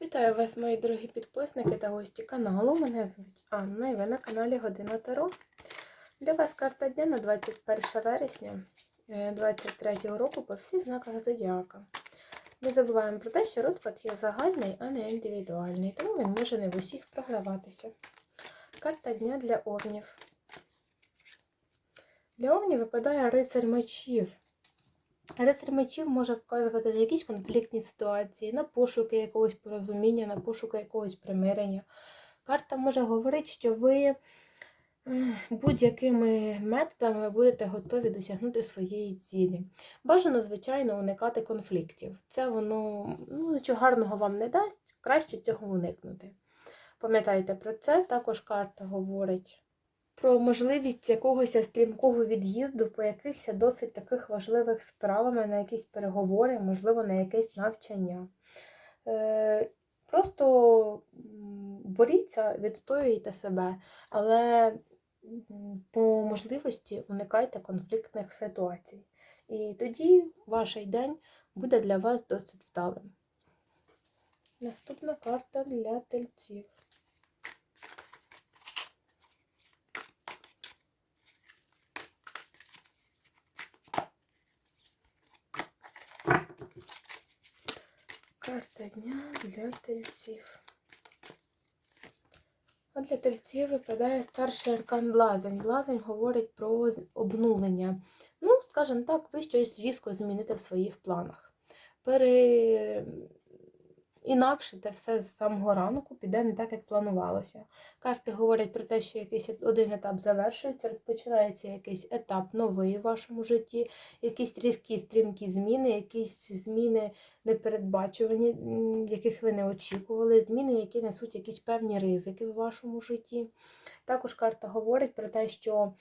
Вітаю вас, мої дорогі підписники та гості каналу. Мене звуть Анна і ви на каналі Година Таро. Для вас карта дня на 21 вересня 2023 року по всіх знаках Зодіака. Не забуваємо про те, що розклад є загальний, а не індивідуальний, тому він може не в усіх програватися. Карта дня для овнів. Для овнів випадає рицар мечів. Рицар мечів може вказувати на якісь конфліктні ситуації, на пошуки якогось порозуміння, на пошуки якогось примирення. Карта може говорити, що ви будь-якими методами будете готові досягнути своєї цілі. Бажано, звичайно, уникати конфліктів. Це воно ну, нічого гарного вам не дасть, краще цього уникнути. Пам'ятайте про це, також карта говорить про можливість якогось стрімкого від'їзду по якихось досить таких важливих справами, на якісь переговори, можливо, на якесь навчання. Е, Просто боріться, відстоюйте себе, але по можливості уникайте конфліктних ситуацій. І тоді ваш день буде для вас досить вдалим. Наступна карта для тельців. Карта дня для тельців. А для тельців випадає старший аркан Блазень. Блазень говорить про обнулення. Ну, скажімо так, ви щось різко зміните в своїх планах. Пере інакше все з самого ранку піде не так, як планувалося. Карти говорять про те, що якийсь один етап завершується, розпочинається якийсь етап новий в вашому житті, якісь різкі стрімкі зміни, якісь зміни непередбачувані, яких ви не очікували, зміни, які несуть якісь певні ризики в вашому житті. Також карта говорить про те, що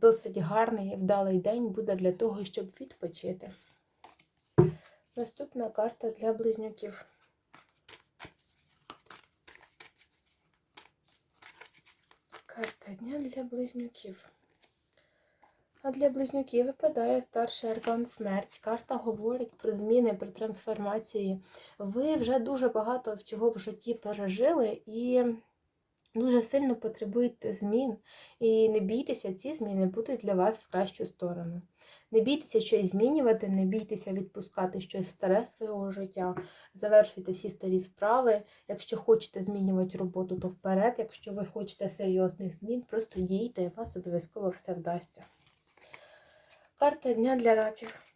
досить гарний і вдалий день буде для того, щоб відпочити. Наступна карта для близнюків. Карта дня для близнюків. А для близнюків випадає старший аркан смерть. Карта говорить про зміни, про трансформації. Ви вже дуже багато чого в житті пережили і дуже сильно потребуєте змін. І не бійтеся, ці зміни будуть для вас в кращу сторону. Не бійтеся щось змінювати, не бійтеся відпускати щось старе свого життя. Завершуйте всі старі справи. Якщо хочете змінювати роботу, то вперед. Якщо ви хочете серйозних змін, просто дійте і вас обов'язково все вдасться. Карта дня для раків.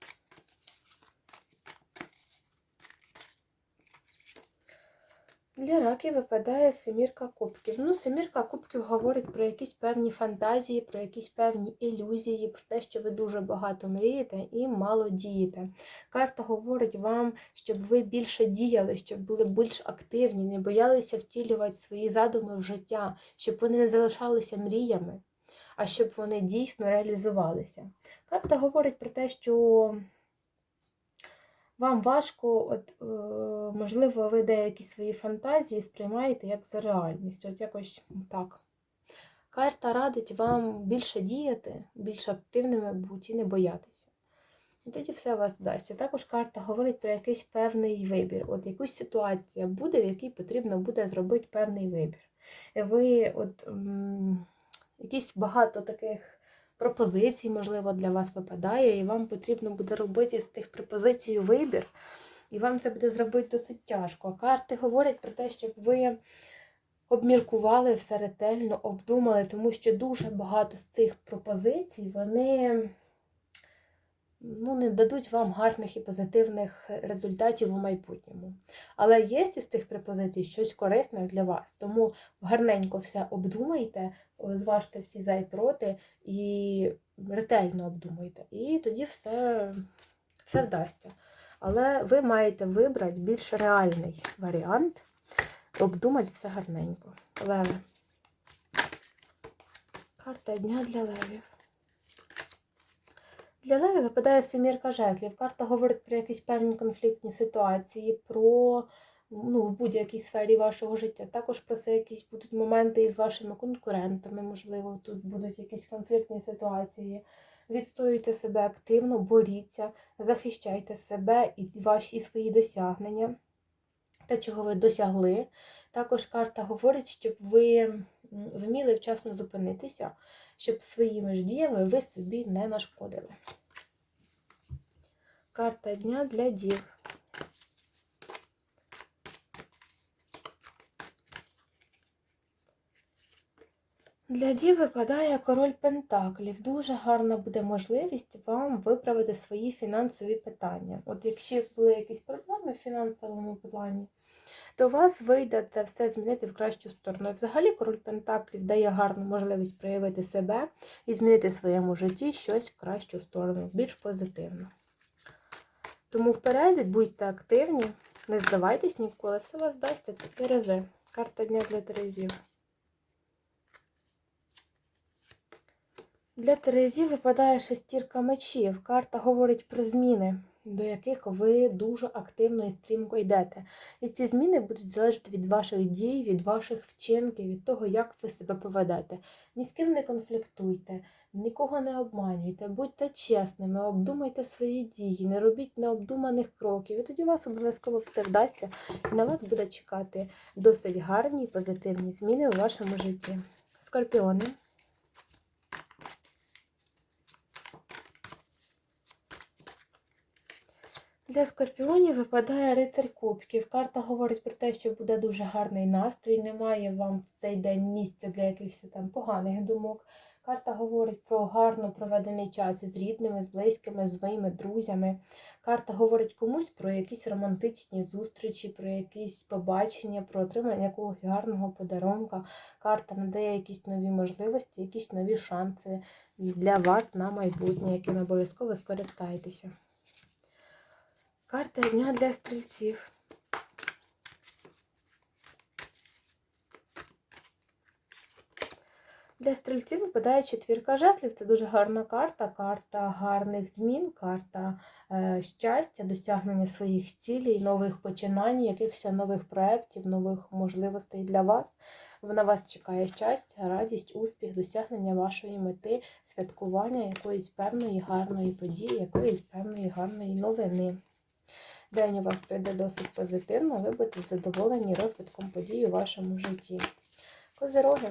Для раків випадає семірка кубків. Ну, семірка кубків говорить про якісь певні фантазії, про якісь певні ілюзії, про те, що ви дуже багато мрієте і мало дієте. Карта говорить вам, щоб ви більше діяли, щоб були більш активні, не боялися втілювати свої задуми в життя, щоб вони не залишалися мріями, а щоб вони дійсно реалізувалися. Карта говорить про те, що вам важко, от, е, можливо, ви деякі свої фантазії сприймаєте як за реальність. От якось так. Карта радить вам більше діяти, більш активними бути і не боятися. І тоді все у вас вдасться. Також карта говорить про якийсь певний вибір. От якусь ситуація буде, в якій потрібно буде зробити певний вибір. Ви от якісь багато таких пропозицій, можливо, для вас випадає, і вам потрібно буде робити з тих пропозицій вибір, і вам це буде зробити досить тяжко. Карти говорять про те, щоб ви обміркували все ретельно, обдумали, тому що дуже багато з цих пропозицій, вони ну, не дадуть вам гарних і позитивних результатів у майбутньому. Але є із цих пропозицій щось корисне для вас. Тому гарненько все обдумайте, зважте всі за і проти і ретельно обдумайте. І тоді все, все вдасться. Але ви маєте вибрати більш реальний варіант, обдумати все гарненько. Леви. Карта дня для левів. Для Леві випадає семірка жезлів. Карта говорить про якісь певні конфліктні ситуації, про ну, в будь-якій сфері вашого життя. Також про це якісь будуть моменти із вашими конкурентами, можливо, тут будуть якісь конфліктні ситуації. Відстоюйте себе активно, боріться, захищайте себе і ваші свої досягнення. те, чого ви досягли. Також карта говорить, щоб ви вміли вчасно зупинитися, щоб своїми ж діями ви собі не нашкодили. Карта дня для дів. Для дів випадає король Пентаклів. Дуже гарна буде можливість вам виправити свої фінансові питання. От якщо були якісь проблеми в фінансовому плані, то вас вийде це все змінити в кращу сторону. І взагалі король Пентаклів дає гарну можливість проявити себе і змінити в своєму житті щось в кращу сторону, більш позитивно. Тому вперед, будьте активні, не здавайтесь ніколи, все вас вдасться. Це Терези. Карта дня для Терезів. Для Терезів випадає шестірка мечів. Карта говорить про зміни, до яких ви дуже активно і стрімко йдете. І ці зміни будуть залежати від ваших дій, від ваших вчинків, від того, як ви себе поведете. Ні з ким не конфліктуйте, нікого не обманюйте, будьте чесними, обдумайте свої дії, не робіть необдуманих кроків. І тоді у вас обов'язково все вдасться, і на вас буде чекати досить гарні позитивні зміни у вашому житті. Скорпіони. Для скорпіонів випадає рицарь кубків. Карта говорить про те, що буде дуже гарний настрій, немає вам в цей день місця для якихось там поганих думок. Карта говорить про гарно проведений час із рідними, з близькими, своїми друзями. Карта говорить комусь про якісь романтичні зустрічі, про якісь побачення, про отримання якогось гарного подарунка. Карта надає якісь нові можливості, якісь нові шанси для вас на майбутнє, якими обов'язково скористаєтеся. Карта дня для стрільців. Для стрільців випадає четвірка жезлів. Це дуже гарна карта, карта гарних змін, карта е, щастя, досягнення своїх цілей, нових починань, якихось нових проєктів, нових можливостей для вас. На вас чекає щастя, радість, успіх, досягнення вашої мети, святкування якоїсь певної гарної події, якоїсь певної гарної новини. День у вас пройде досить позитивно, ви будете задоволені розвитком подій у вашому житті. Козироги.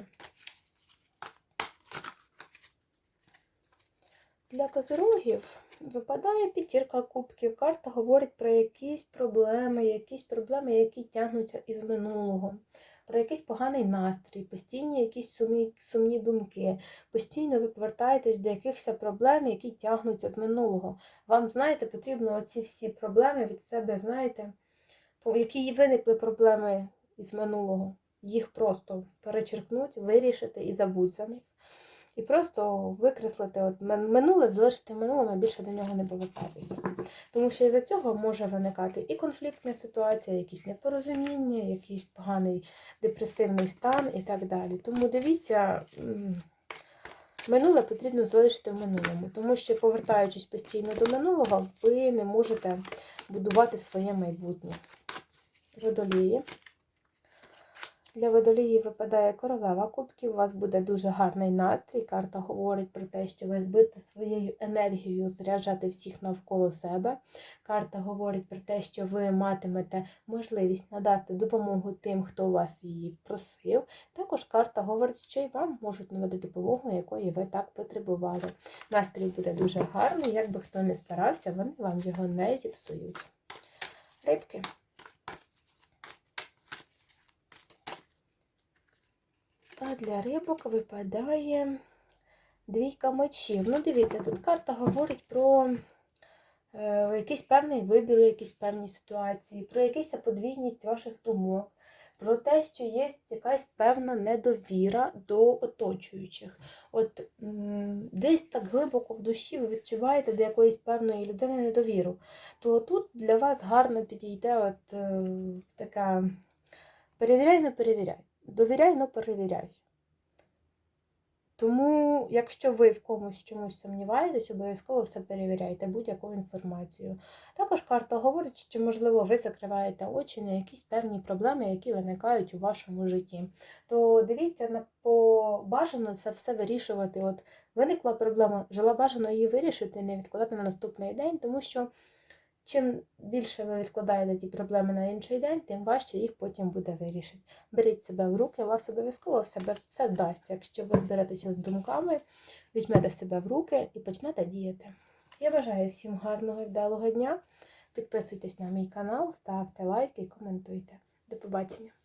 Для козирогів випадає п'ятірка кубків. Карта говорить про якісь проблеми, якісь проблеми, які тягнуться із минулого, про якийсь поганий настрій, постійні якісь сумні, сумні думки. Постійно ви повертаєтесь до якихось проблем, які тягнуться з минулого. Вам, знаєте, потрібно оці всі проблеми від себе, знаєте, які виникли проблеми із минулого. Їх просто перечеркнути, вирішити і забудь за них. І просто викреслити от минуле, залишити минулим, а більше до нього не повертатися. Тому що із-за цього може виникати і конфліктна ситуація, якісь непорозуміння, якийсь поганий депресивний стан і так далі. Тому дивіться, минуле потрібно залишити в минулому, тому що, повертаючись постійно до минулого, ви не можете будувати своє майбутнє. Водолії. Для водолії випадає королева кубків, у вас буде дуже гарний настрій. Карта говорить про те, що ви будете своєю енергією заряджати всіх навколо себе. Карта говорить про те, що ви матимете можливість надати допомогу тим, хто у вас її просив. Також карта говорить, що і вам можуть надати допомогу, якої ви так потребували. Настрій буде дуже гарний, як би хто не старався, вони вам його не зіпсують. Рибки. Для рибок випадає двійка мечів. Ну, дивіться, тут карта говорить про е, якийсь певний вибір у якійсь певній ситуації, про якусь подвійність ваших думок, про те, що є якась певна недовіра до оточуючих. От десь так глибоко в душі ви відчуваєте до якоїсь певної людини недовіру, то тут для вас гарно підійде от е, така перевіряй, не перевіряй. Довіряй, но перевіряй. Тому, якщо ви в комусь чомусь сумніваєтесь, обов'язково все перевіряйте, будь-яку інформацію. Також карта говорить, що, можливо, ви закриваєте очі на якісь певні проблеми, які виникають у вашому житті. То дивіться, на по бажано це все вирішувати. От виникла проблема, жила бажано її вирішити, не відкладати на наступний день, тому що чим більше ви відкладаєте ті проблеми на інший день, тим важче їх потім буде вирішити. Беріть себе в руки, у вас обов'язково себе все вдасться. Якщо ви зберетеся з думками, візьмете себе в руки і почнете діяти. Я бажаю всім гарного і вдалого дня. Підписуйтесь на мій канал, ставте лайки і коментуйте. До побачення!